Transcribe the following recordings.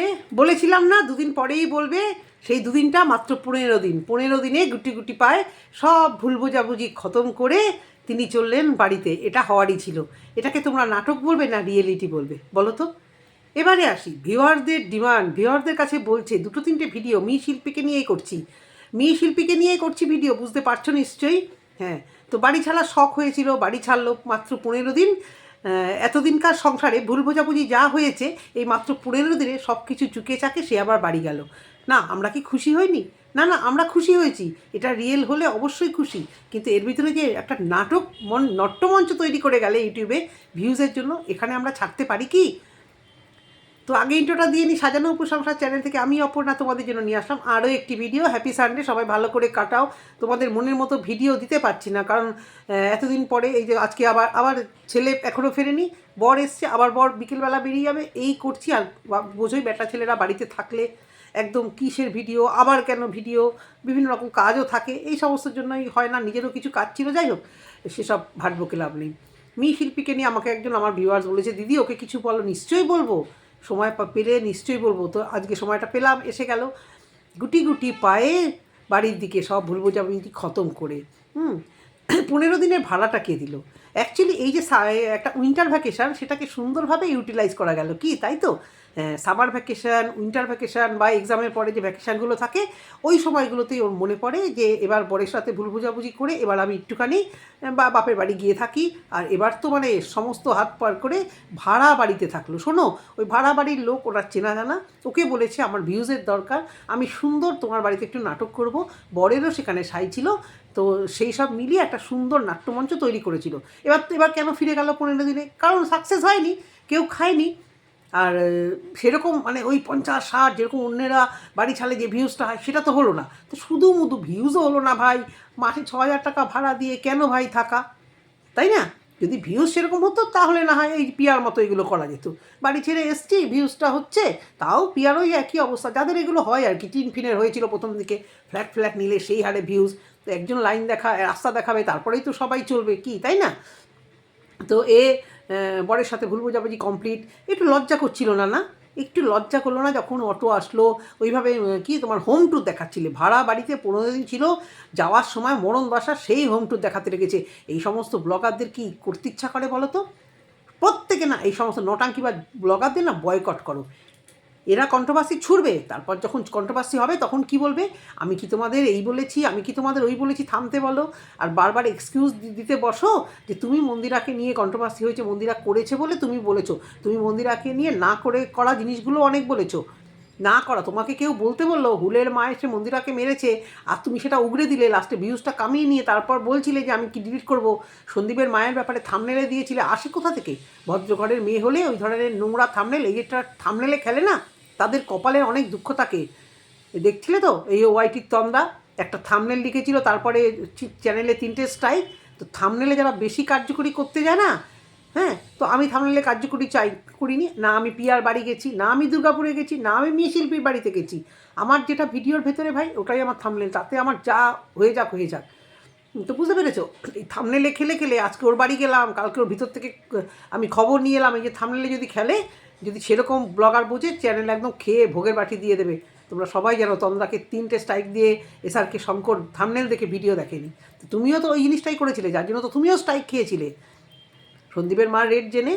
বললে বলেছিলাম না, দুদিন পরেই বলবে, সেই দুদিনটা মাত্র পনেরো দিন। পনেরো দিনে গুটি গুটি পায় সব ভুল বোঝাবুঝি খতম করে তিনি চললেন বাড়িতে। এটা হওয়ারই ছিল। এটাকে তোমরা নাটক বলবে না রিয়েলিটি বলবে? বলো তো। এবারে আসি। ভিওয়ারদের ডিমান্ড। ভিওয়ারদের কাছে বলছে, দুটো তিনটে ভিডিও, মি শিল্পীকে নিয়েই করছি। মি শিল্পীকে নিয়েই করছি ভিডিও, বুঝতে পারছ নিশ্চয়ই? হ্যাঁ। তো বাড়ি ছাড়া শখ হয়েছিল, বাড়ি ছাড়লো মাত্র পনেরো দিন। এতদিনকার সংসারে ভুল বোঝাবুঝি যা হয়েছে, এই মাত্র পনেরো দিনে সব কিছু চুকে চাকে সে আবার বাড়ি গেল। না, আমরা কি খুশি হইনি? না না, আমরা খুশি হয়েছি। এটা রিয়েল হলে অবশ্যই খুশি। কিন্তু এর ভিতরে যে একটা নাটক মন নট্যমঞ্চ তৈরি করে গেলে ইউটিউবে ভিউজের জন্য, এখানে আমরা ছাড়তে পারি কি? তো আগে ইন্ট্রোটা দিয়ে নিই সাজানো উপসংসার চ্যানেল থেকে আমি অপর্ণা তোমাদের জন্য নিয়ে আসলাম। আরও একটি ভিডিও হ্যাপি সানডে সবাই ভালো করে কাটাও। তোমাদের মনের মতো ভিডিও দিতে পারছি না, কারণ এতদিন পরে এই যে আজকে আবার আবার ছেলে এখনও ফেরেনি, বর এসছে, আবার বর বিকেলবেলা বেরিয়ে যাবে, এই করছি। আর বোঝোই বেটা ছেলেরা বাড়িতে থাকলে একদম কিসের ভিডিও আবার কেন ভিডিও বিভিন্ন রকম কাজও থাকে, এই সমস্ত জন্যই হয় না, নিজেরও কিছু কাজ ছিল, যাই হোক, সেসব ভাটবকে লাভ নেই। মি শিল্পীকে নিয়ে আমাকে একজন আমার ভিউয়ার্স বলেছে, দিদি, ওকে কিছু বলো, নিশ্চয়ই বলব। সময় পেলে নিশ্চয়ই বলব, তো আজকে সময়টা পেলাম, এসে গেল। গুটি গুটি পায়ে বাড়ির দিকে সব ভুল বোঝাবুঝি খতম করে, হুম? পনেরো দিনের ভাড়াটা কে দিল? অ্যাকচুয়ালি এই যে একটা উইন্টার ভ্যাকেশন সেটাকে সুন্দরভাবে ইউটিলাইজ করা গেল। কি, তাই তো? সামার ভ্যাকেশন উইন্টার ভ্যাকেশন বা এক্সামের পরে যে ভ্যাকেশানগুলো থাকে, ওই সময়গুলোতেই ওর মনে পড়ে যে এবার বরের সাথে ভুল বোঝাবুঝি করে এবার আমি একটুখানি বা বাপের বাড়ি গিয়ে থাকি। আর এবার তো মানে সমস্ত হাত পার করে ভাড়া বাড়িতে থাকল। শোনো, ওই ভাড়া বাড়ির লোক ওরা চেনা জানা। ওকে বলেছে, আমার ভিউজের দরকার। আমি সুন্দর তোমার বাড়িতে একটু নাটক করব। বরেরও সেখানে সাই ছিল। তো সেই সব মিলিয়ে একটা সুন্দর নাট্যমঞ্চ তৈরি করেছিল। এবার এবার কেন ফিরে গেল পনেরো দিনে? কারণ সাকসেস হয়নি, কেউ খায়নি। আর সেরকম মানে ওই পঞ্চাশ, ষাট যেরকম অন্যেরা বাড়ি ছাড়লে যে ভিউজটা হয়, সেটা তো হলো না। তো শুধু মুধু ভিউজও হলো না ভাই। মাসে ছ হাজার টাকা ভাড়া দিয়ে কেন ভাই থাকা? তাই না? যদি ভিউজ সেরকম হতো, তাহলে না হয় এই পিয়ার মতো এগুলো করা যেত। বাড়ি ছেড়ে এসছি ভিউজটা হচ্ছে, তাও পিয়ার ওই একই অবস্থা। যাদের এগুলো হয় আর কি টিন ফিনের হয়েছিল প্রথম দিকে, ফ্ল্যাট ফ্ল্যাট নিলে সেই হারে ভিউজ একজন লাইন দেখা, রাস্তা দেখাবে, তারপরেই তো সবাই চলবে, কি, তাই না? তো এ বরের সাথে ভুল বোঝাবুঝি কমপ্লিট একটু লজ্জা করছিল না না? একটু লজ্জা করল না যখন অটো আসলো, ওইভাবে কি, তোমার হোম ট্যুর দেখাচ্ছিলে? ভাড়া বাড়িতে পনেরো দিন ছিল, যাওয়ার সময় মরণ বাসা সেই হোম ট্যুর দেখাতে রেখেছে এই সমস্ত ব্লগারদের কি করতে ইচ্ছা করে বলো তো? প্রত্যেকে না, এই সমস্ত নটাঙ্কি বা ব্লগারদের না বয়কট করো। এরা কন্ট্রোভার্সি ছুড়বে, তারপর যখন কন্ট্রোভার্সি হবে তখন কি বলবে? আমি কি তোমাদের এই বলেছি, আমি কি তোমাদের ওই বলেছি, থামতে বলো। আর বারবার এক্সকিউজ দিতে বসো যে তুমি মন্দিরাকে নিয়ে কন্ট্রোভার্সি হয়েছে, মন্দিরা করেছে বলে তুমি বলেছ। তুমি মন্দিরাকে নিয়ে না করে করা জিনিসগুলো অনেক বলেছ। না করা। তোমাকে কেউ বলতে বলল, হুলের মা এসে মন্দিরাকে মেরেছে আর তুমি সেটা উগড়ে দিলে লাস্টে ভিউজটা কামিয়ে নিয়ে তারপর বলছিলে যে আমি কি ডিলিট করব। সন্দীপের মায়ের ব্যাপারে থামনেলে দিয়েছিলে, আসে কোথা থেকে? ভদ্রঘরের মেয়ে হলে ওই ধরনের নোংরা থামনেল এই যেটা থামনেলে খেলে না, তাদের কপালে অনেক দুঃখ থাকে। দেখছিলে তো? এই ওয়াইটির তন্দা একটা থামনেল লিখেছিল, তারপরে চ্যানেলে তিনটে স্ট্রাইক তো থামনেলে যারা বেশি কার্যকরী করতে যায় না হ্যাঁ তো আমি থামনেলে কার্যকরী চাই, করিনি। না আমি পিয়ার বাড়ি গেছি, না আমি দুর্গাপুরে গেছি, না আমি মেয়ে শিল্পীর বাড়িতে গেছি। আমার যেটা ভিডিওর ভেতরে ভাই, ওটাই আমার থামনেল তাতে আমার যা হয়ে যাক হয়ে যাক। তো বুঝতে পেরেছ? এই থামনেলে খেলে খেলে আজকে ওর বাড়ি গেলাম, কালকে ওর ভিতর থেকে আমি খবর নিয়ে এলাম, এই যে থামনেলে যদি খেলে, যদি সেরকম ব্লগার বোঝে, চ্যানেল একদম খেয়ে ভোগের বাটি দিয়ে দেবে। তোমরা সবাই জানো, তন্দ্রাকে তিনটে স্ট্রাইক দিয়ে এসআরকে শঙ্কর থামনেল দেখে ভিডিও দেখেনি। তুমিও তো ওই জিনিসটাই করেছিলে, যার জন্য তো তুমিও স্ট্রাইক খেয়েছিলে। সন্দীপের মার রেট জেনে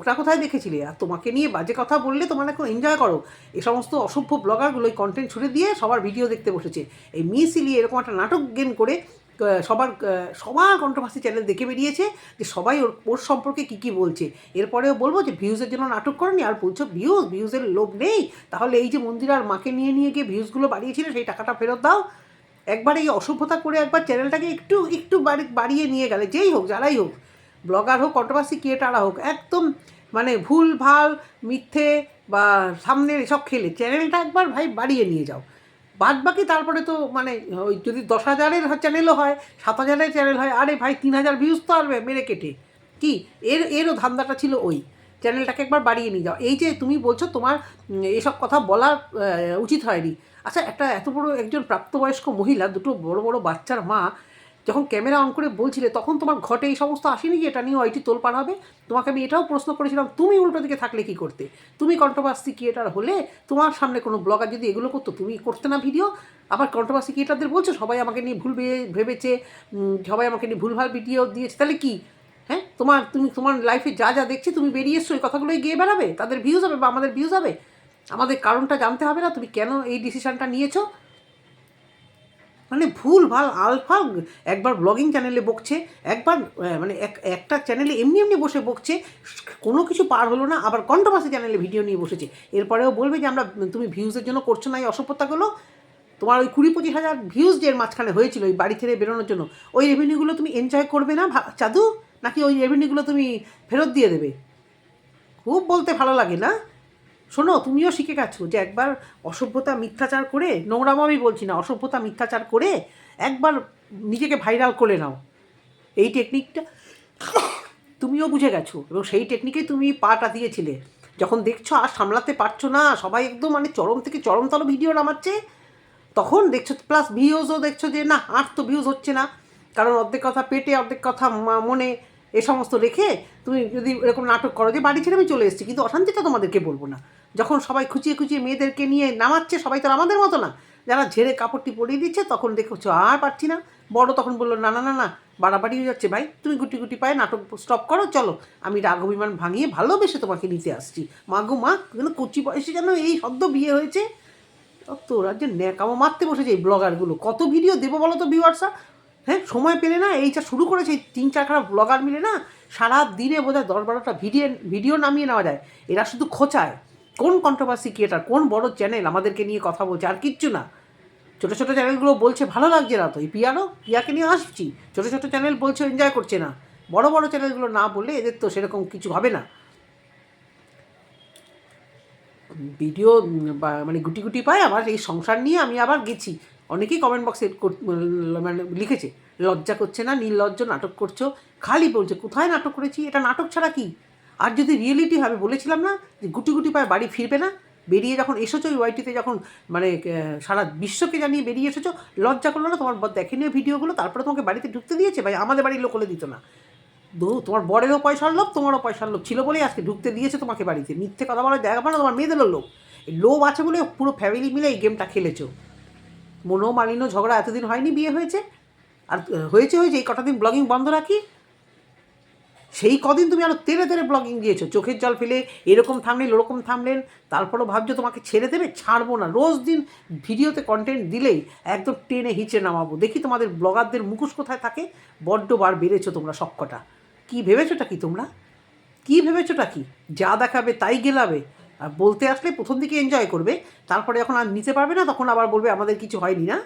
ওটা কোথায় দেখেছিলে? আর তোমাকে নিয়ে বাজে কথা বললে তোমরা এখন এনজয় করো। এই সমস্ত অসভ্য ব্লগারগুলো এই কন্টেন্ট ছুড়ে দিয়ে সবার ভিডিও দেখতে বসেছে। এই মিসিলি এরকম একটা নাটক গেন করে সবার সবার কন্ট্রোভার্সি চ্যানেল দেখে বেরিয়েছে যে সবাই ওর ওর সম্পর্কে কী কী বলছে। এরপরেও বলব যে ভিউজের জন্য নাটক করেনি। আর বলছো ভিউজ ভিউজের লোভ নেই। তাহলে এই যে মন্দিরার মাকে নিয়ে নিয়ে গিয়ে ভিউজগুলো বাড়িয়েছিলে, সেই টাকাটা ফেরত দাও। একবার এই অসভ্যতা করে একবার চ্যানেলটাকে একটু একটু বাড়িয়ে নিয়ে গেলে, যেই হোক, যারাই হোক ব্লগার হোক কন্ট্রোভার্সি ক্রিয়েটাররা হোক, একদম মানে ভুল, ভালো, মিথ্যে বা সামনের এসব খেলে চ্যানেলটা একবার ভাই বাড়িয়ে নিয়ে যাও। বাদ বাকি তারপরে তো মানে ওই যদি দশ হাজারের চ্যানেলও হয়, সাত হাজারের চ্যানেল হয়, আরে ভাই তিন হাজার ভিউজ তো আসবে মেরে কেটে। কি? এর, এরও ধান্দাটা ছিল ওই। চ্যানেলটাকে একবার বাড়িয়ে নিয়ে যাও। এই যে তুমি বলছো তোমার এসব কথা বলা উচিত হয়নি। আচ্ছা একটা এত বড় একজন প্রাপ্তবয়স্ক মহিলা, দুটো বড় বড় বাচ্চার মা যখন ক্যামেরা অন করে বলছিলে, তখন তোমার ঘটে এই সমস্ত আসেনি কি এটা নিয়ে ওইটি তোলপাড় হবে? তোমাকে আমি এটাও প্রশ্ন করেছিলাম, তুমি উল্টো দিকে থাকলে কি করতে? তুমি কন্ট্রোভার্সি ক্রিয়েটার হলে তোমার সামনে কোনো ব্লগার যদি এগুলো করতো, তুমি করতে না ভিডিও? আবার কন্ট্রোভার্সি ক্রিয়েটারদের বলছো, সবাই আমাকে নিয়ে ভুল ভেবেছে সবাই আমাকে নিয়ে ভুলভাল ভিডিও দিয়েছে, তাহলে কি? হ্যাঁ? তোমার, তুমি তোমার লাইফে যা যা দেখছি, তুমি বেরিয়ে এসছো ওই কথাগুলোই গিয়ে বেড়াবে? তাদের ভিউজ হবে বা আমাদের ভিউজ হবে? আমাদের কারণটা জানতে হবে না, তুমি কেন এই ডিসিশানটা নিয়েছো? মানে ভুল, ভালো আলফাল একবার ব্লগিং চ্যানেলে বকছে, একবার মানে এক, একটা চ্যানেলে এমনি এমনি বসে বকছে, কোনো কিছু পার হলো না, আবার কন্ট্রোভার্সি চ্যানেলে ভিডিও নিয়ে বসেছে। এরপরেও বলবে যে, আমরা, তুমি ভিউজের জন্য করছ না, এই অসভ্যতাগুলো তোমার ওই কুড়ি পঁচিশ হাজার ভিউজ যে মাঝখানে হয়েছিল, ওই বাড়ি ছেড়ে বেরোনোর জন্য, ওই রেভিনিউগুলো তুমি এনজয় করবে না চাদু? নাকি ওই রেভিনিউগুলো তুমি ফেরত দিয়ে দেবে? খুব বলতে ভালো লাগে না? শোনো, তুমিও শিখে গেছো যে একবার অসভ্যতা মিথ্যাচার করে নোংরামো আমি বলছি না, অসভ্যতা মিথ্যাচার করে একবার নিজেকে ভাইরাল করে নাও। এই টেকনিকটা তুমিও বুঝে গেছো এবং সেই টেকনিকেই তুমি পাটা দিয়েছিলে। যখন দেখছ আর সামলাতে পারছ না, সবাই একদম মানে চরম থেকে চরমতল ভিডিও নামাচ্ছে, তখন দেখছ প্লাস ভিউজও দেখছ যে না, আর তো ভিউজ হচ্ছে না। কারণ অর্ধেক কথা পেটে, অর্ধেক কথা মনে, এ সমস্ত রেখে তুমি যদি এরকম নাটক করো যে বাড়ি ছেড়ে আমি চলে এসেছি, কিন্তু অশান্তিটা তোমাদেরকে বলব না। যখন সবাই খুঁচিয়ে খুঁচিয়ে মেয়েদেরকে নিয়ে নামাচ্ছে, সবাই তো আমাদের মতো না। যারা ঝেড়ে কাপড়টি পরিয়ে দিচ্ছে, তখন দেখছ আর পারছি না। বড় তখন বলল, না না না না, বাড়াবাড়ি হয়ে যাচ্ছে ভাই, তুমি গুটি গুটি পায়ে নাটক স্টপ করো, চলো। আমি রাগ অভিমান ভাঙিয়ে ভালোবেসে তোমাকে নিতে আসছি। মা গো, মা, কিন্তু কচি বয়সে যেন এই সদ্য বিয়ে হয়েছে? তোরা যে ন্যাকামো মারতে বসেছে এই ব্লগারগুলো। কত ভিডিও দেবো বলো তো ভিউয়ার্সরা হ্যাঁ সময় পেলে না এইটা শুরু করেছে এই তিন চার খারাপ ব্লগার মিলে না সারা দিনে বোধহয় দশ বারোটা ভিডিও ভিডিও নামিয়ে নেওয়া যায়। এরা শুধু খোঁচায়। কোন কন্ট্রোভার্সি ক্রিয়েটার কোন বড় চ্যানেল আমাদেরকে নিয়ে কথা বলছে? আর কিচ্ছু না। ছোটো ছোটো চ্যানেলগুলো বলছে, ভালো লাগছে না তো। এই পিয়ারও পিয়াকে নিয়ে আসছি ছোটো ছোটো চ্যানেল বলছে এনজয় করছে না। বড় বড় চ্যানেলগুলো না বললে এদের তো সেরকম কিছু হবে না। ভিডিও মানে গুটি গুটি পায় আবার এই সংসার নিয়ে আমি আবার গেছি। অনেকেই কমেন্ট বক্সে মানে লিখেছে, লজ্জা করছে না, নির্লজ্জ নাটক করছ। খালি বলছে, কোথায় নাটক করেছি? এটা নাটক ছাড়া কি? আর যদি রিয়েলিটি হবে, বলেছিলাম না যে গুটি গুটি পায় বাড়ি ফিরবে না? বেরিয়ে যখন এসেছ ওই ওয়াইটিতে যখন মানে সারা বিশ্বকে জানিয়ে বেরিয়ে এসেছ, লজ্জা করল না? তোমার বর ওই ভিডিওগুলো, তারপরে তোমাকে বাড়িতে ঢুকতে দিয়েছে? ভাই, আমাদের বাড়ির লোক হলে দিত না। তোমার বরেরও পয়সার লোভ, তোমারও পয়সার লোভ ছিল বলেই আজকে ঢুকতে দিয়েছে তোমাকে বাড়িতে। মিথ্যে কথা বলার জায়গা পায় না, তোমার মেয়েদেরও লোভ। এই লোভ আছে বলে পুরো ফ্যামিলি মিলে এই গেমটা খেলেছো। মনো মালিন্য ঝগড়া এতদিন হয়নি, বিয়ে হয়েছে? আর হয়েছে হয়েছে, এই কটা দিন ব্লগিং বন্ধ রাখি? সেই কদিন তুমি আরও তেরে তেরে ব্লগিং দিয়েছ। চোখের জল ফেলে এরকম থামলেন, ওরকম থামলেন, তারপরও ভাবছ তোমাকে ছেড়ে দেবে? ছাড়বো না। রোজ দিন ভিডিওতে কন্টেন্ট দিলেই একদম টেনে হিচে নামাবো। দেখি তোমাদের ব্লগারদের মুখোশ কোথায় থাকে? বড্ড বার বেড়েছো তোমরা সবকটা। কী ভেবেছোটা কি তোমরা? কী ভেবেছোটা কি? যা দেখাবে তাই গেলাবে। আর বলতে আসলে প্রথম দিকে এনজয় করবে, তারপরে যখন আর নিতে পারবে না, তখন আবার বলবে, আমাদের কিছু হয়নি না।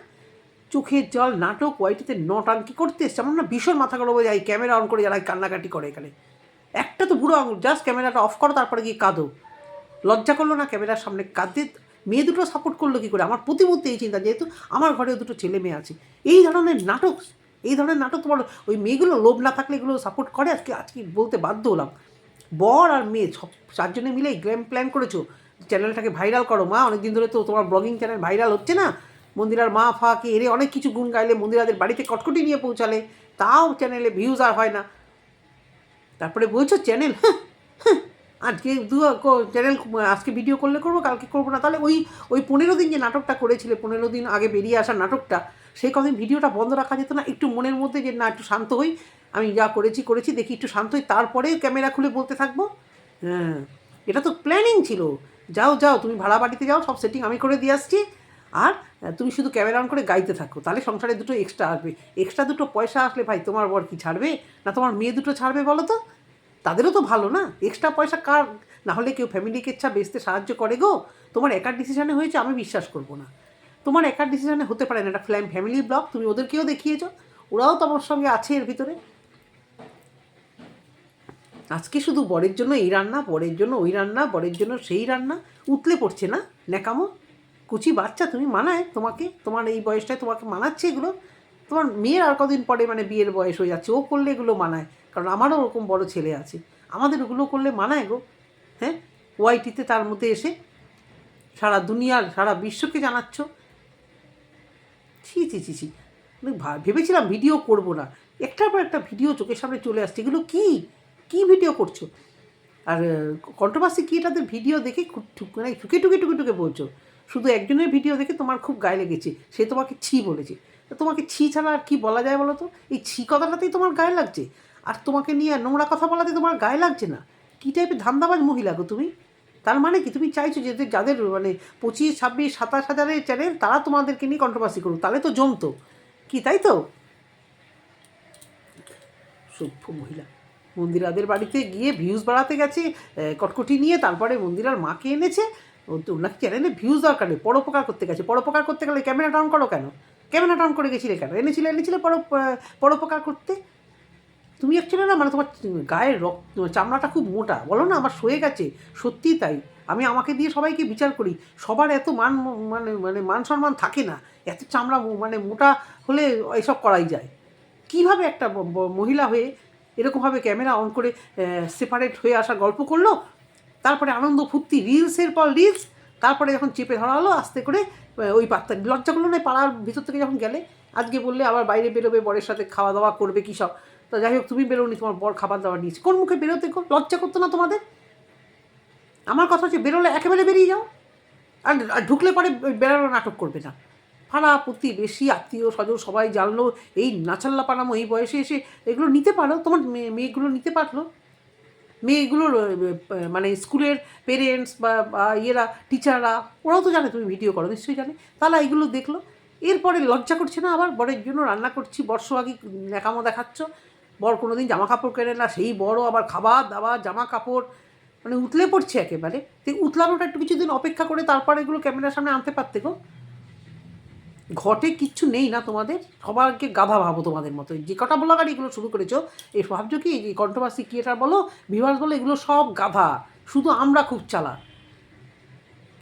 চোখের জল, নাটক, ওয়াইটিতে নটাঙ্কি করতে এসছে? আমার না ভীষণ মাথা গরম যায় ক্যামেরা অন করে যারা কান্নাকাটি করে এখানে। একটা তো বুড়ো আঙুল জাস্ট ক্যামেরাটা অফ করো, তারপরে গিয়ে কাঁদো। লজ্জা করল না ক্যামেরার সামনে কাঁদতে? মেয়ে দুটো সাপোর্ট করল কী করে? আমার প্রতিমধ্যে এই চিন্তা, যেহেতু আমার ঘরে দুটো ছেলে মেয়ে আছে। এই ধরনের নাটক, এই ধরনের নাটক তোমার ওই মেয়েগুলো লোভ না থাকলে এগুলো সাপোর্ট করে? আজকে আজকে বলতে বাধ্য হলাম। বর আর মেয়ে, সব চারজনে মিলে গ্র্যাম প্ল্যান করেছ। চ্যানেলটাকে ভাইরাল করো, মা। অনেকদিন ধরে তো তোমার ব্লগিং চ্যানেল ভাইরাল হচ্ছে না। মন্দিরার মা ফা ফাকে এরে অনেক কিছু গুণ গাইলে মন্দিরাদের বাড়িতে কটকটি নিয়ে পৌঁছালে, তাও চ্যানেলে ভিউজ আর হয় না। তারপরে বলছো চ্যানেল আজকে দু চ্যানেল আজকে ভিডিও করলে করব, কালকে করব না। তাহলে ওই ওই পনেরো দিন যে নাটকটা করেছিলে, পনেরো দিন আগে বেরিয়ে আসা নাটকটা, সেই কদিন ভিডিওটা বন্ধ রাখা যেত না, একটু মনের মধ্যে যে না, একটু শান্ত হই। আমি যা করেছি করেছি, দেখি একটু শান্ত হই। তারপরে ক্যামেরা খুলে বলতে থাকব। হ্যাঁ এটা তো প্ল্যানিং ছিল। যাও যাও, তুমি ভাড়া বাড়িতে যাও, সব সেটিং আমি করে দিয়ে আসছি। আর তুমি শুধু ক্যামেরা অন করে গাইতে থাকো, তাহলে সংসারে দুটো এক্সট্রা আসবে। এক্সট্রা দুটো পয়সা আসলে ভাই তোমার বর কি ছাড়বে? না তোমার মেয়ে দুটো ছাড়বে বলো তো? তাদেরও তো ভালো না। এক্সট্রা পয়সা কার? না হলে কেউ ফ্যামিলিকে ইচ্ছা বেচতে সাহায্য করে গো। তোমার একার ডিসিশনে হয়েছে, আমি বিশ্বাস করব না। তোমার একার ডিসিশনে হতে পারে না, এটা ফ্ল্যাম ফ্যামিলি ব্লগ তুমি ওদেরকেও দেখিয়েছ। ওরাও তোমার সঙ্গে আছে এর ভিতরে। আজকে শুধু বরের জন্য এই রান্না, বরের জন্য ওই রান্না, বরের জন্য সেই রান্না। উতলে পড়ছে না, ন্যাকামো। কুচি বাচ্চা তুমি মানায়, তোমাকে, তোমার এই বয়সটায় তোমাকে মানাচ্ছে এগুলো। তোমার মেয়ের আর কদিন পরে মানে বিয়ের বয়স হয়ে যাচ্ছে, ও করলে এগুলো মানায়। কারণ আমারও ওরকম বড় ছেলে আছে। আমাদের ওগুলো করলে মানায় গো। হ্যাঁ? ওয়াইটিতে তার মধ্যে এসে সারা দুনিয়ার, সারা বিশ্বকে জানাচ্ছ। ছি ছি ছি ছি। ভেবেছিলাম ভিডিও করব না। একটার পর একটা ভিডিও চোখের সামনে চলে আসছে। এগুলো কী? কী ভিডিও করছ? আর, কন্ট্রোভার্সি কি এটাদের ভিডিও দেখে মানে ঠুকে টুকে টুকে টুকে বলছো? শুধু একজনের ভিডিও দেখে তোমার খুব গায়ে লেগেছে, সে তোমাকে ছি বলেছে। তোমাকে ছি ছাড়া আর কি বলা যায় বলো তো? এই ছি কথাটাতেই তোমার গায়ে লাগছে। আর তোমাকে নিয়ে নোংরা কথা বলাতে তোমার গায়ে লাগছে না? কী টাইপের ধান্দাবাজ মহিলা গো তুমি? তার মানে কি? তুমি চাইছো যে যাদের মানে পঁচিশ, ছাব্বিশ, সাতাশ হাজারের চ্যানেল তারা তোমাদেরকে নিয়ে কন্ট্রোভার্সি করুক, তাহলে তো জমতো। কি তাই তো? সভ্য মহিলা। মন্দিরাদের বাড়িতে গিয়ে ভিউজ বাড়াতে গেছে কটকটি নিয়ে, তারপরে মন্দিরার মাকে এনেছে ও তো নাকি চ্যানেলে ভিউজ দরকার নেই। পরোপকার করতে গেছে। পরোপকার করতে গেলে ক্যামেরা ডাউন করো কেন? ক্যামেরা ডাউন করে গেছিলে কেন? এনেছিলে এনেছিলে পর পরোপকার করতে? তুমি অ্যাকচুয়ালি না মানে তোমার গায়ের রক্ত চামড়াটা খুব মোটা। বলো না, আমার সয়ে গেছে। সত্যিই তাই। আমি আমাকে দিয়ে সবাইকে বিচার করি। সবার এত মান মানে মানে মান সম্মান থাকে না। এত চামড়া মানে মোটা হলে এসব করাই যায়। কীভাবে একটা মহিলা হয়ে এরকমভাবে ক্যামেরা অন করে সেপারেট হয়ে আসার গল্প করল? তারপরে আনন্দ ফুর্তি রিলসের পর রিলস তারপরে যখন চেপে ধরা হলো, আস্তে করে ওই পাত্তা লজ্জা করল না পাড়ার ভিতর থেকে যখন গেলে, আজকে বললে আবার বাইরে বেরোবে, বরের সাথে খাওয়া দাওয়া করবে কী সব। তো যাই হোক, তুমি বেরোনি, তোমার বর খাবার দাবার নিয়েছে। কোন মুখে বেরোতে? লজ্জা করতো না তোমাদের? আমার কথা হচ্ছে, বেরোলে একেবারে বেরিয়ে যাও। আর ঢুকলে পরে বেরোনো নাটক করবে না। পাড়া প্রতিবেশী, আত্মীয়, স্বজন, সবাই জানলো, এই নাচাল্লা পানামো এই বয়সে এসে এগুলো নিতে পারো তোমার মেয়ে মেয়েগুলো নিতে পারল? মেয়েগুলোর মানে স্কুলের পেরেন্টস বা ইয়েরা টিচাররা ওরাও তো জানে তুমি ভিডিও করো, নিশ্চয়ই জানে। তাহলে এগুলো দেখল। এরপরে লজ্জা করছে না আবার, বরের জন্য রান্না করছি বর্ষ আগে ন্যাকামো দেখাচ্ছ। বর কোনো দিন জামা কাপড় কেনে না, সেই বড় আবার খাবার দাবার জামা কাপড় মানে উতলে পড়ছে একেবারে। তো উতলানোটা একটু কিছুদিন অপেক্ষা করে তারপর এগুলো ক্যামেরার সামনে আনতে পারতে গো। ঘটে কিচ্ছু নেই না তোমাদের? সবাইকে গাধা ভাবো তোমাদের মতো। যে কটা ব্লগার এগুলো শুরু করেছ, এই ভাবছ কি যে কন্ট্রোভার্সি ক্রিয়েটার বলো ভিভার্স বলো, এগুলো সব গাধা। শুধু আমরা খুব চালা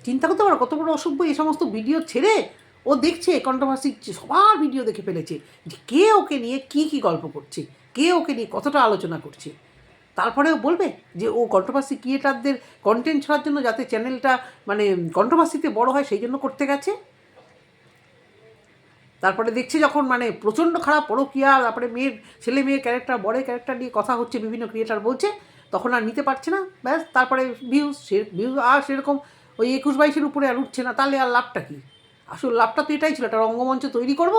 চিন্তা করতে পারো, কত বড় অসভ্য এই সমস্ত ভিডিও ছেড়ে ও দেখছে কন্ট্রোভার্সি সবার ভিডিও দেখে ফেলেছে, যে কে ওকে নিয়ে কি কি গল্প করছে, কে ওকে নিয়ে কতটা আলোচনা করছে। তারপরেও বলবে যে ও কন্ট্রোভার্সি ক্রিয়েটারদের কন্টেন্ট ছড়ার জন্য যাতে চ্যানেলটা মানে কন্ট্রোভার্সিতে বড় হয়, সেই জন্য করতে গেছে। তারপরে দেখছে যখন মানে প্রচণ্ড খারাপ পরকিয়া, তারপরে মেয়ের, ছেলে মেয়ের ক্যারেক্টার বড় ক্যারেক্টার নিয়ে কথা হচ্ছে, বিভিন্ন ক্রিয়েটার বলছে, তখন আর নিতে পারছে না, ব্যাস, তারপরে ভিউজ সে ভিউজ আর সেরকম ওই একুশ বাইশের উপরে আর উঠছে না, তাহলে আর লাভটা কী? আসল লাভটা তো এটাই ছিল, একটা রঙ্গমঞ্চ তৈরি করব,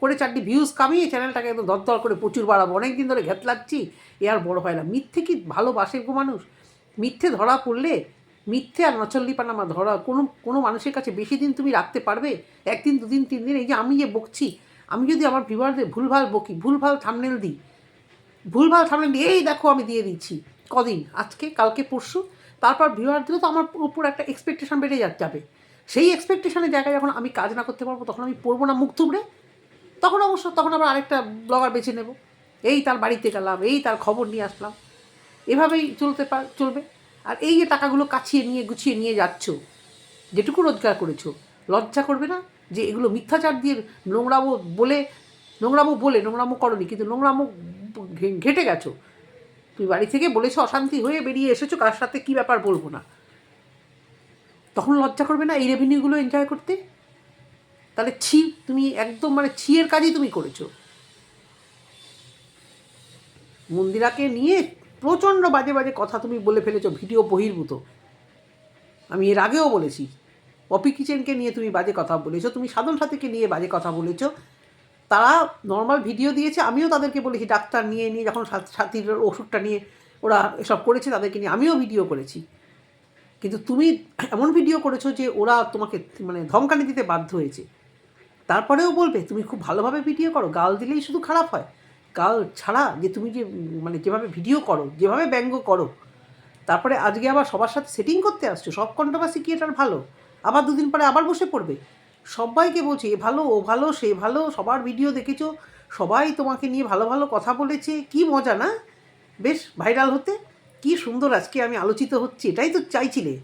করে চারটি ভিউজ কামিয়ে চ্যানেলটাকে একদম দরদর করে প্রচুর বাড়াবো অনেক দিন ধরে ঘেত লাগছি এ আর বড় হয় না। মিথ্যে কি ভালোবাসে গো মানুষ? মিথ্যে ধরা পড়লে মিথ্যে আর নচল্লিপানামা ধরা, কোনো কোনো মানুষের কাছে বেশি দিন তুমি রাখতে পারবে? একদিন, দুদিন, তিন দিন, এই যে আমি যে বকছি, আমি যদি আমার ভিভারদের ভুলভাল বকি, ভুলভাল থামনেল দিই, ভুলভাল থামনেল দিই, এই দেখো আমি দিয়ে দিচ্ছি, কদিন, আজকে, কালকে, পরশু, তারপর ভিউয়ারদেরও তো আমার উপর একটা এক্সপেকটেশন বেড়ে যাবে। সেই এক্সপেকটেশনের জায়গায় যখন আমি কাজ না করতে পারব, তখন আমি পড়ব না, মুখ থুবড়ে, তখন অবশ্য, তখন আবার আরেকটা ব্লগার বেছে নেব। এই তার বাড়িতে গেলাম, এই তার খবর নিয়ে আসলাম। এভাবেই চলতে পার চলবে। আর এই যে টাকাগুলো কাছিয়ে নিয়ে গুছিয়ে নিয়ে যাচ্ছ, যেটুকু রোজগার করেছ, লজ্জা করবে না যে এগুলো মিথ্যাচার দিয়ে নোংরামো বলে নোংরামো বলে, নোংরামো করনি, কিন্তু নোংরামো ঘেটে গেছো? তুমি বাড়ি থেকে বলেছ অশান্তি হয়ে বেরিয়ে এসেছ, কার সাথে কী ব্যাপার বলব না। তখন লজ্জা করবে না এই রেভিনিউগুলো এনজয় করতে? তাহলে ছি, তুমি একদম মানে ছিয়ের কাজই তুমি করেছ। মন্দিরাকে নিয়ে প্রচণ্ড বাজে বাজে কথা তুমি বলে ফেলেছো, ভিডিও বহির্ভূত। আমি এর আগেও বলেছি, পপি কিচেনকে নিয়ে তুমি বাজে কথা বলেছ, তুমি সাধন সাথীকে নিয়ে বাজে কথা বলেছ। তারা নর্মাল ভিডিও দিয়েছে, আমিও তাদেরকে বলেছি, ডাক্তার নিয়ে নিয়ে যখন সাথ- সাথীর ওষুধটা নিয়ে ওরা এসব করেছে, তাদেরকে নিয়ে আমিও ভিডিও করেছি। কিন্তু তুমি এমন ভিডিও করেছ যে ওরা তোমাকে মানে ধমকানি দিতে বাধ্য হয়েছে। তারপরেও বলবে, তুমি খুব ভালোভাবে ভিডিও করো, গাল দিলেই শুধু খারাপ হয়। গাল ছাড়া যে তুমি যে মানে যেভাবে ভিডিও করো, যেভাবে ব্যঙ্গ করো, তারপরে আজকে আবার সবার সাথে সেটিং করতে আসছো, সব কন্ট্রোভার্সি ক্রিয়েটার ভালো, আবার দুদিন পরে আবার বসে পড়বে। সবাইকে বলছি, এ ভালো, ও ভালো, সে ভালো, সবার ভিডিও দেখেছ, সবাই তোমাকে নিয়ে ভালো ভালো কথা বলেছে, কি মজা না? বেশ ভাইরাল হতে, কি সুন্দর আজকে আমি আলোচিত হচ্ছি, এটাই তো চাইছিলে।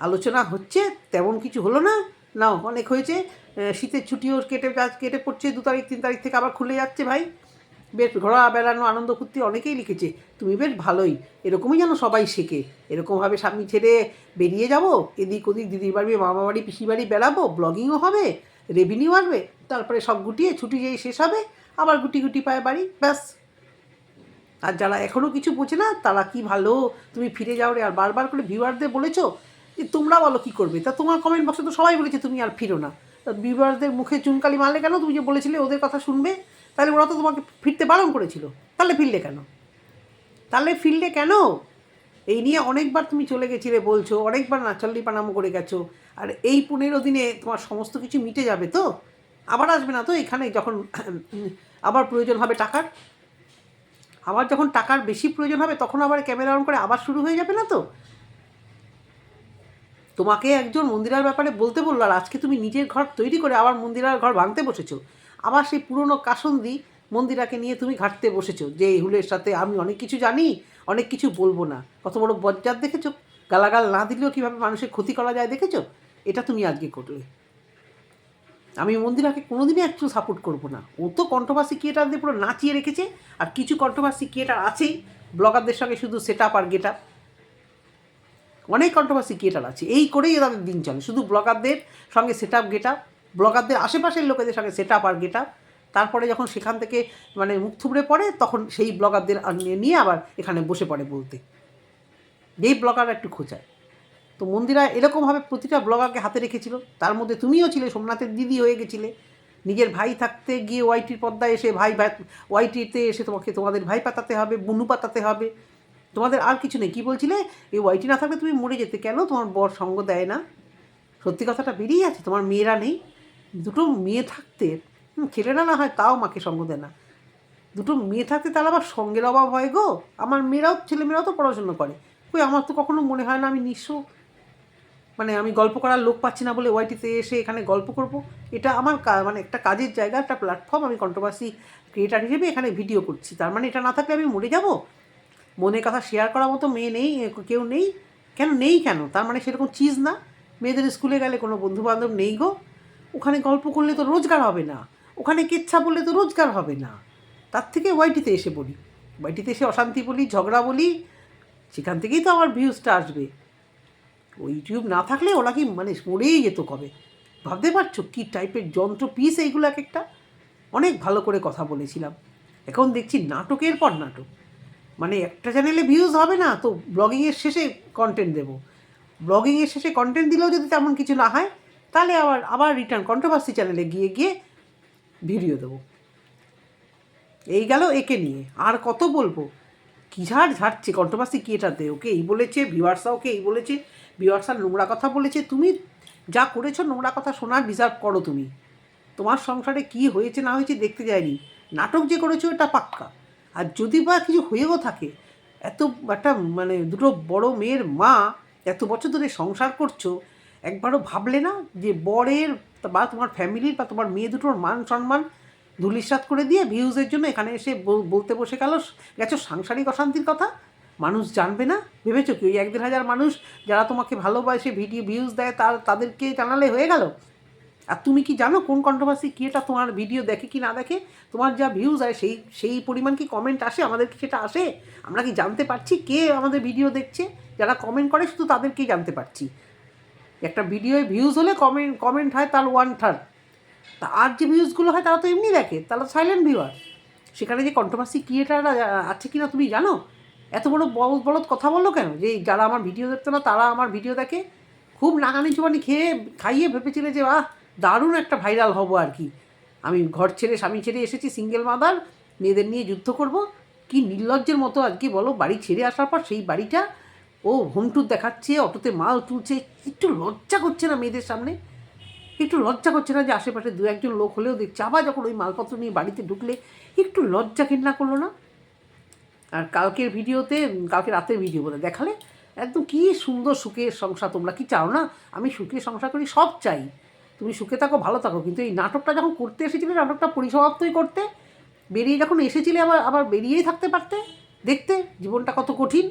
আলোচনা হচ্ছে, তেমন কিছু হলো না না অনেক হয়েছে শীতের ছুটিও কেটে কেটে পড়ছে, দু তারিখ, তিন তারিখ থেকে আবার খুলে যাচ্ছে ভাই। বেশ ঘোরা বেড়ানো, আনন্দ ফুর্তি অনেকেই লিখেছে। তুমি বেশ ভালোই। এরকমই যেন সবাই শেখে। এরকমভাবে স্বামী ছেড়ে বেরিয়ে যাব? এদিক ওদিক দিদির বাড়ি, মামা বাড়ি পিসি বাড়ি বেড়াবো? ব্লগিংও হবে? রেভিনিউ আসবে? তারপরে সব গুটিয়ে ছুটি যেয়ে শেষ হবে? আবার গুটি গুটি পায় বাড়ি? ব্যাস। আর যারা এখনও কিছু বোঝে না, তারা কি ভালো? তুমি ফিরে যাও রে। আর বারবার করে ভিউয়ারদের বলেছ যে, তোমরা বলো কী করবে? তা তোমার কমেন্ট বক্সে তো সবাই বলেছে, তুমি আর ফিরো না। ভিউয়ারদের মুখে চুনকালি মারলে কেন? তুমি যে বলেছিলে ওদের কথা শুনবে। তাহলে ওরা তো তোমাকে ফিরতে বারণ করেছিল। তাহলে ফিরলে কেন? তাহলে ফিরলে কেন? এই নিয়ে অনেকবার তুমি চলে গেছিলে বলছো, অনেকবার নাচাল্লি পানামো করে গেছো। আর এই পনেরো দিনে তোমার সমস্ত কিছু মিটে যাবে তো? আবার আসবে না তো এখানে যখন আবার প্রয়োজন হবে টাকার? আবার যখন টাকার বেশি প্রয়োজন হবে, তখন আবার ক্যামেরা অন করে আবার শুরু হয়ে যাবে না তো? তোমাকে একজন মন্দিরার ব্যাপারে বলতে বলল আর আজকে তুমি নিজের ঘর তৈরি করে আবার মন্দিরার ঘর ভাঙতে বসেছো। আবার সেই পুরনো কাসন্দি মন্দিরাকে নিয়ে তুমি ঘাটতে বসেছো যে এই হুলের সাথে আমি অনেক কিছু জানি, অনেক কিছু বলব না। কত বড় বজ্জাত দেখেছ? গালাগাল না দিলেও কীভাবে মানুষের ক্ষতি করা যায় দেখেছ? এটা তুমি আজকে করলে। আমি মন্দিরাকে কোনোদিনই একটু সাপোর্ট করব না। ও তো কন্ট্রোভার্সি ক্রিয়েটার দিয়ে পুরো নাচিয়ে রেখেছে আর কিছু কন্ট্রোভার্সি ক্রিয়েটার আছেই। ব্লগারদের সঙ্গে শুধু সেট আপ আর গেট আপ অনেক কন্ট্রোভার্সি ক্রিয়েটার আছে। এই করেই তাদের দিন চলে। শুধু ব্লগারদের সঙ্গে সেট আপ গেট আপ ব্লগারদের আশেপাশের লোকেদের সঙ্গে সেট আপ আর গেট আপ তারপরে যখন সেখান থেকে মানে মুখ থুবড়ে পড়ে, তখন সেই ব্লগারদের নিয়ে আবার এখানে বসে পড়ে বলতে। যেই ব্লগার একটু খোঁচায়। তো মন্দিরা এরকমভাবে প্রতিটা ব্লগারকে হাতে রেখেছিল। তার মধ্যে তুমিও ছিলে, সোমনাথের দিদি হয়ে গেছিলে। নিজের ভাই থাকতে গিয়ে ওয়াইটির পর্দায় এসে ভাই ওয়াইটিতে এসে তোমাকে তোমাদের ভাই পাতাতে হবে, বুনু পাতাতে হবে। তোমাদের আর কিছু নেই। কী বলছিলে? এই ওয়াইটি না থাকলে তুমি মরে যেতে। কেন? তোমার বর সঙ্গ দেয় না। সত্যি কথাটা বেরিয়ে আছে। তোমার মেয়েরা নেই। দুটো মেয়ে থাকতে ছেলেরা না হয় তাও মাকে সঙ্গ দেয় না। দুটো মেয়ে থাকতে তাহলে আবার সঙ্গের অভাব হয় গো। আমার মেয়েরাও ছেলেমেয়েরাও তো পড়াশোনা করে। কই, আমার তো কখনো মনে হয় না আমি নিঃস্ব। মানে আমি গল্প করার লোক পাচ্ছি না বলে ওয়াইটিতে এসে এখানে গল্প করব। এটা আমার মানে একটা কাজের জায়গা, একটা প্ল্যাটফর্ম আমি কন্ট্রোভার্সি ক্রিয়েটার হিসেবে এখানে ভিডিও করছি। তার মানে এটা না থাকলে আমি মরে যাব? মনের কথা শেয়ার করার মতো মেয়ে নেই, কেউ নেই। কেন নেই কেন? তার মানে সেরকম চিজ না। মেয়েদের স্কুলে গেলে কোনো বন্ধুবান্ধব নেই গো। ওখানে গল্প করলে তো রোজগার হবে না। ওখানে কেচ্ছা বললে তো রোজগার হবে না। তার থেকে ওয়াইটিতে এসে বলি ওয়াইটিতে এসে অশান্তি বলি, ঝগড়া বলি, সেখান থেকেই তো আমার ভিউজটা আসবে। ওই ইউটিউব না থাকলে ওরা কি মানে মরেই যেত কবে? ভাবতে পারছ কী টাইপের যন্ত্র পিস এইগুলো এক একটা? অনেক ভালো করে কথা বলেছিলাম। এখন দেখছি নাটকের পর নাটক। মানে একটা চ্যানেলে ভিউজ হবে না, তো ব্লগিংয়ের শেষে কন্টেন্ট দেবো। ব্লগিংয়ের শেষে কন্টেন্ট দিলেও যদি তেমন কিছু না হয়, তাহলে আবার আবার রিটার্ন কন্ট্রোভার্সি চ্যানেলে গিয়ে গিয়ে ভিডিও দেবো। এই গেল একে নিয়ে। আর কত বলব? কী ঝাড় ঝাড়ছে? কন্ট্রোভার্সি কি এটাতে? ওকে এই বলেছে ভিউয়ার্সা ওকে এই বলেছে ভিউয়ার্সার নোংরা কথা বলেছে। তুমি যা করেছ নোংরা কথা শোনার ডিজার্ভ করো তুমি। তোমার সংসারে কি হয়েছে না হয়েছে দেখতে যায়নি। নাটক যে করেছ, এটা পাক্কা। আর যদি বা কিছু হয়েও থাকে, এত একটা মানে দুটো বড় মেয়ের মা এত বছর ধরে সংসার করছ, একবারও ভাবলে না যে বরের বা তোমার ফ্যামিলির বা তোমার মেয়ে দুটোর মান সম্মান ধুলিসাত করে দিয়ে ভিউজের জন্য এখানে এসে বল- বলতে বসে গেল, গেছো সাংসারিক অশান্তির কথা? মানুষ জানবে না? ভেবেছো কি ওই এক দেড় হাজার মানুষ যারা তোমাকে ভালোবাসে, ভিডিও, ভিউজ দেয়, তার, তাদেরকে জানালে হয়ে গেল? আর তুমি কি জানো কোন কন্ট্রোভার্সি কি এটা তোমার ভিডিও দেখে কি না দেখে? তোমার যা ভিউজ হয় সেই সেই পরিমাণ কি কমেন্ট আসে? আমাদের কি সেটা আসে? আমরা কি জানতে পারছি কে আমাদের ভিডিও দেখছে? যারা কমেন্ট করে শুধু তাদেরকেই জানতে পারছি। একটা ভিডিওয়ে ভিউজ হলে কমেন্ট কমেন্ট হয় তার ওয়ান থার্ড তা আর যে ভিউজগুলো হয় তারা তো এমনি দেখে, তারা সাইলেন্ট ভিউয়ার সেখানে যে কন্ট্রোভার্সি ক্রিয়েটাররা আছে কি না তুমি জানো? এত বড় বলদ বলদ কথা বলল কেন? যে যারা আমার ভিডিও দেখতো না, তারা আমার ভিডিও দেখে খুব নাগানি চুবানি খেয়ে, খাইয়ে ভেবেছিলে যে আহ দারুণ একটা ভাইরাল হব আর কি। আমি ঘর ছেড়ে, স্বামী ছেড়ে এসেছি সিঙ্গেল মাদার মেয়েদের নিয়ে যুদ্ধ করব। কি নির্লজ্জের মতো আজকে বলো, বাড়ি ছেড়ে আসার পর সেই বাড়িটা, ও হোম ট্যুর দেখাচ্ছে, অটোতে মাল তুলছে, একটু লজ্জা করছে না মেয়েদের সামনে? একটু লজ্জা করছে না যে আশেপাশে দু একজন লোক হলেও দেখছে, আবার যখন ওই মালপত্র নিয়ে বাড়িতে ঢুকলে, একটু লজ্জা ঘেন্না করল না? আর কালকের ভিডিওতে, কালকে রাতের ভিডিও বলে দেখালে, একদম কি সুন্দর সুখের সংসার, তোমরা কি চাও না? আমি সুখের সংসার করি, সব চাই। তুমি সুখে থাকো, ভালো থাকো। কিন্তু এই নাটকটা যখন করতে এসেছিলে, নাটকটা পরিসমাপ্তই করতে, বেরিয়ে যখন এসেছিলে আবার আবার বেরিয়েই থাকতে পারতে, দেখতে, জীবনটা কত কঠিন।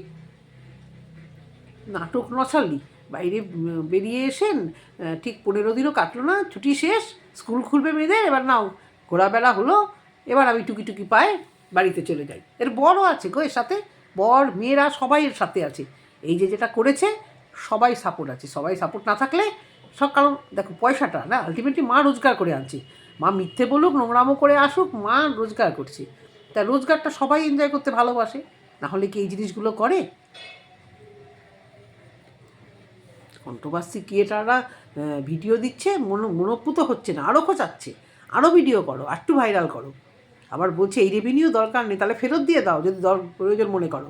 নাটক নছালি। বাইরে বেরিয়ে এসেন ঠিক পনেরো দিনও কাটলো না, ছুটি শেষ, স্কুল খুলবে মেয়েদের, এবার নাও ঘোরাবেলা হলো, এবার আমি টুকি টুকি পায়ে বাড়িতে চলে যাই। এর বড়ও আছে গো এর সাথে, বর, মেয়েরা সবাই এর সাথে আছে। এই যে যেটা করেছে, সবাই সাপোর্ট আছে। সবাই সাপোর্ট না থাকলে সব কারণ, দেখো পয়সাটা, না আলটিমেটলি মা রোজগার করে আনছে। মা মিথ্যে বলুক, নোংরামো করে আসুক, মা রোজগার করছে। তা রোজগারটা সবাই এনজয় করতে ভালোবাসে। না হলে কি এই জিনিসগুলো করে? কন্ট্রোভার্সি ক্রিয়েটাররা ভিডিও দিচ্ছে, মনো মনোপুত হচ্ছে না আরও খোঁচাচ্ছে। আরও ভিডিও করো একটু ভাইরাল করো। আবার বলছে, এই রেভিনিউ দরকার নেই, তাহলে ফেরত দিয়ে দাও, যদি প্রয়োজন মনে করো।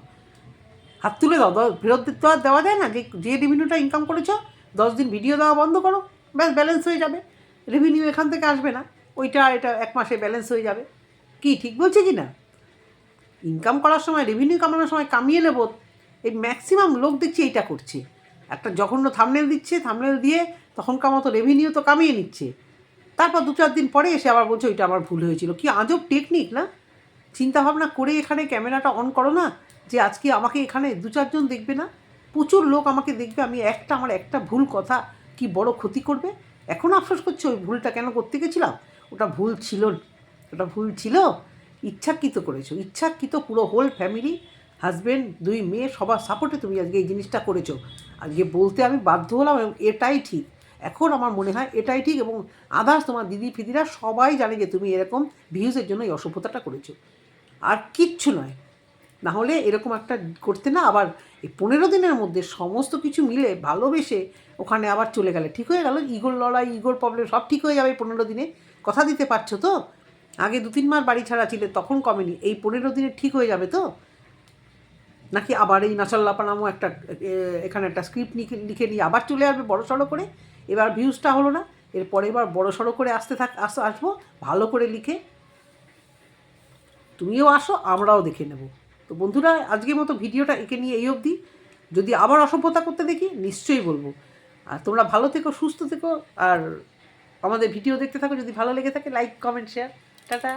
হাত তুলে দাও দাও ফেরত তো আর দেওয়া যায় না, যে যে রেভিনিউটা ইনকাম করেছ দশ দিন ভিডিও দেওয়া বন্ধ করো, ব্যাস ব্যালেন্স হয়ে যাবে। রেভিনিউ এখান থেকে আসবে না, ওইটা, এটা এক মাসে ব্যালেন্স হয়ে যাবে। কি, ঠিক বলছে কি না ইনকাম করার সময় রেভিনিউ কামানোর সময় কামিয়ে নেব, এই ম্যাক্সিমাম লোক দেখছি এইটা করছে। একটা জঘন্য থামনেল দিচ্ছে থামনেল দিয়ে তখনকার মতো রেভিনিউ তো কামিয়ে নিচ্ছে। তারপর দু চার দিন পরে এসে আবার বলছে, ওইটা আমার ভুল হয়েছিল। কি আজব টেকনিক না? চিন্তাভাবনা করে এখানে ক্যামেরাটা অন করো না, যে আজকে আমাকে এখানে দু চারজন দেখবে না? প্রচুর লোক আমাকে দেখবে, আমি একটা আমার একটা ভুল কথা কি বড় ক্ষতি করবে? এখন আফসোস করছে, ওই ভুলটা কেন করতে গেছিলাম? ওটা ভুল ছিল, ওটা ভুল ছিল। ইচ্ছাকৃত করেছ, ইচ্ছাকৃত পুরো হোল ফ্যামিলি হাজব্যান্ড দুই মেয়ে, সবার সাপোর্টে তুমি আজকে এই জিনিসটা করেছ। আজকে বলতে আমি বাধ্য হলাম এবং এটাই ঠিক। এখন আমার মনে হয় এটাই ঠিক এবং আদার্স তোমার দিদি, ফিদিরা সবাই জানে যে তুমি এরকম ভিউজের জন্য এই অসভ্যতাটা করেছ। আর কিচ্ছু নয়। না হলে এরকম একটা করতে না আবার এই পনেরো দিনের মধ্যে সমস্ত কিছু মিলে ভালোবেসে ওখানে আবার চলে গেলে ঠিক হয়ে গেল। ইগোর লড়াই, ইগোর প্রবলেম সব ঠিক হয়ে যাবে পনেরো দিনে। কথা দিতে পারছ তো? আগে দু তিন মাস বাড়ি ছাড়া ছিলে, তখন কমেনি। এই পনেরো দিনে ঠিক হয়ে যাবে তো? নাকি আবার এই নাচাল্লাপা নামও একটা এখানে একটা স্ক্রিপ্ট লিখে নিয়ে আবার চলে আসবে বড় সড়ো করে? এবার ভিউজটা হলো না। এরপরে এবার বড় সড়ো করে আসতে থাক, আস, আসব, ভালো করে লিখে। তুমিও আসো, আমরাও দেখে নেব। তো বন্ধুরা, আজকের মতো ভিডিওটা একে নিয়ে এই অবধি। যদি আবার অসভ্যতা করতে দেখি, নিশ্চয়ই বলব। আর তোমরা ভালো থেকো, সুস্থ থেকো, আর আমাদের ভিডিও দেখতে থাকো, যদি ভালো লেগে থাকে লাইক কমেন্ট শেয়ার টাটা।